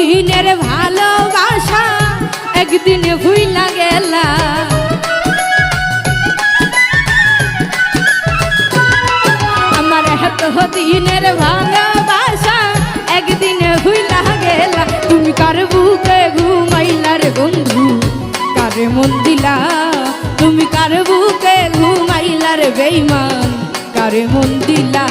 দিনের ভালোবাসা একদিনে ভুইলা গেলা। আমার এত দিনের ভালোবাসা একদিনে ভুইলা গেলা। তুমি কার বুকে ঘুমাইলার বন্ধু? কারে মন দিলা? তুমি কার বুকে ঘুমাইলার বেইমান কারে মন দিলা?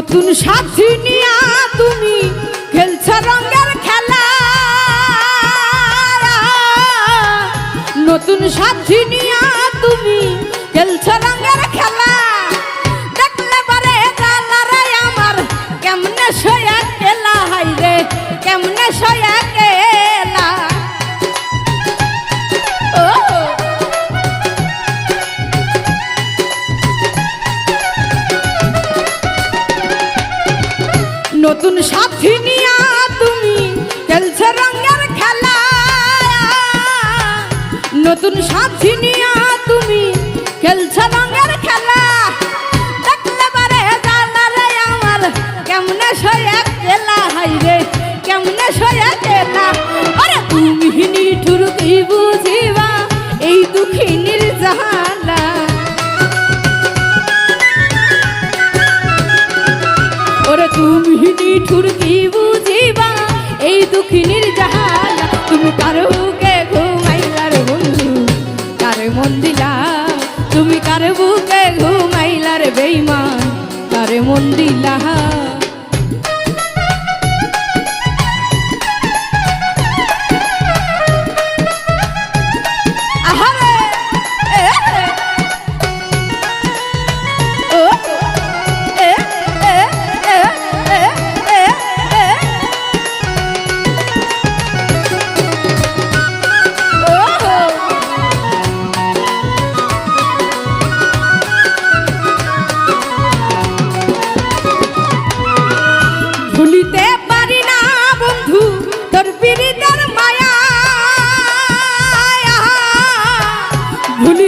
নতুন সাথী নিয়া তুমি খেলছ রঙের খেলা। নতুন সাথী নতুন সাথী নিয়া তুমি খেলছে রঙের খেলা। দেখলে বারে জানারে আমার, কেমনে সয়া কেলা হাই রে, কেমনে সয়া কেলা আরে তুমি নিঠুর কি বুঝিবা, এই দুঃখিনীর জাহালা ওরে তুমি নিঠুর কি বুঝিবা, এই দুঃখিনীর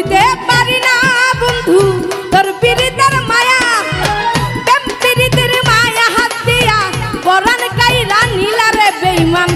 ভুলিতে পারি না বন্ধু। তোর পীড়িতের মায়া পীড়িতের মায়া হাত দিয়া। কাইরা নীলারে বেইমান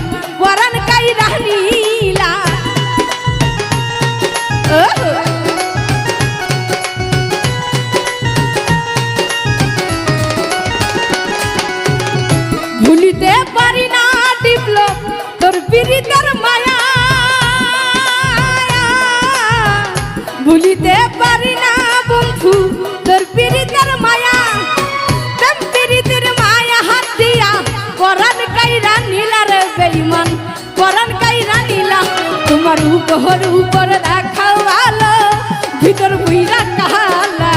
তোমার উপর উপর ভিতর বুইরা কালা।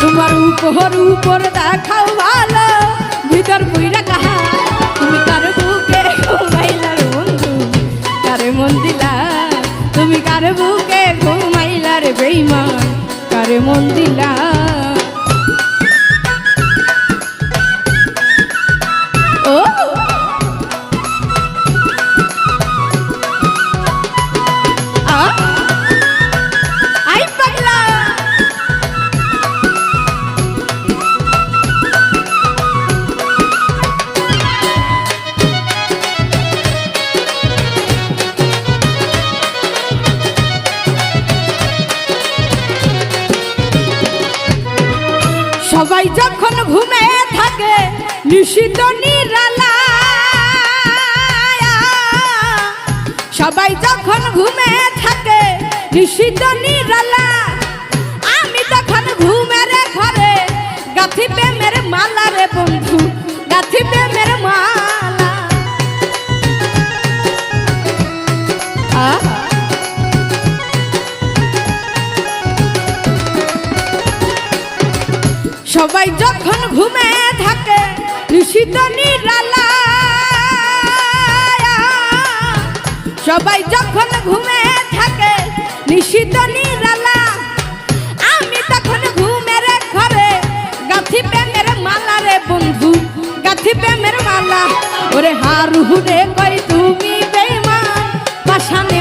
তোমার উপর উপর দেখাও ভিতর বুইরা কাহা তুমি কার বুকে ঘুমাইলার বন্ধু? কারে মন দিলা? তুমি কার বুকে বেইমান? কারে মন দিলা? সবাই যখন ঘুমে থাকে নিষিদ্ধ নিরালা। সবাই যখন ঘুমে থাকে নিষিদ্ধ নিরালা। আমি তখন ঘুমের ঘরে গাথি প্রেমের মালা রে নিশিত নিরালা সবাই যখন ঘুমে থাকে নিশিত নিরালা আমি তখন ঘুমের ঘরে, গাথি প্রেমের মালা রে বন্ধু, গাথি প্রেমের মালা। ওরে হারু রে কই তুমি বেমান পাশানে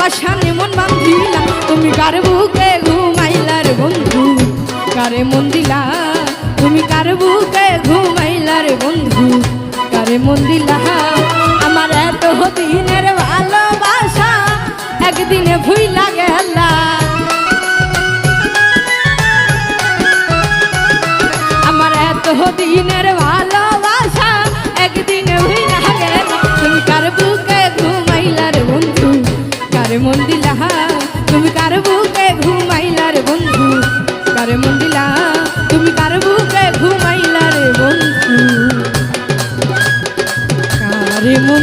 পাশানে মন বান্ধিলা, তুমি কার বুকে ঘুমাইলার বন্ধু? কারে মন দিলা? তুমি কার বুকে ঘুমাইলার বন্ধু? কারে মন দিলা? আমার এত দিনের ভালোবাসা একদিনে ভুইলা গেলা। আমার এত দিনের ভালোবাসা মন দিলা তুমি কার বুকে ঘুমাইলার বন্ধু? কার মন দিলা তুমি কার বুকে ঘুমাইলার বন্ধু? কার মন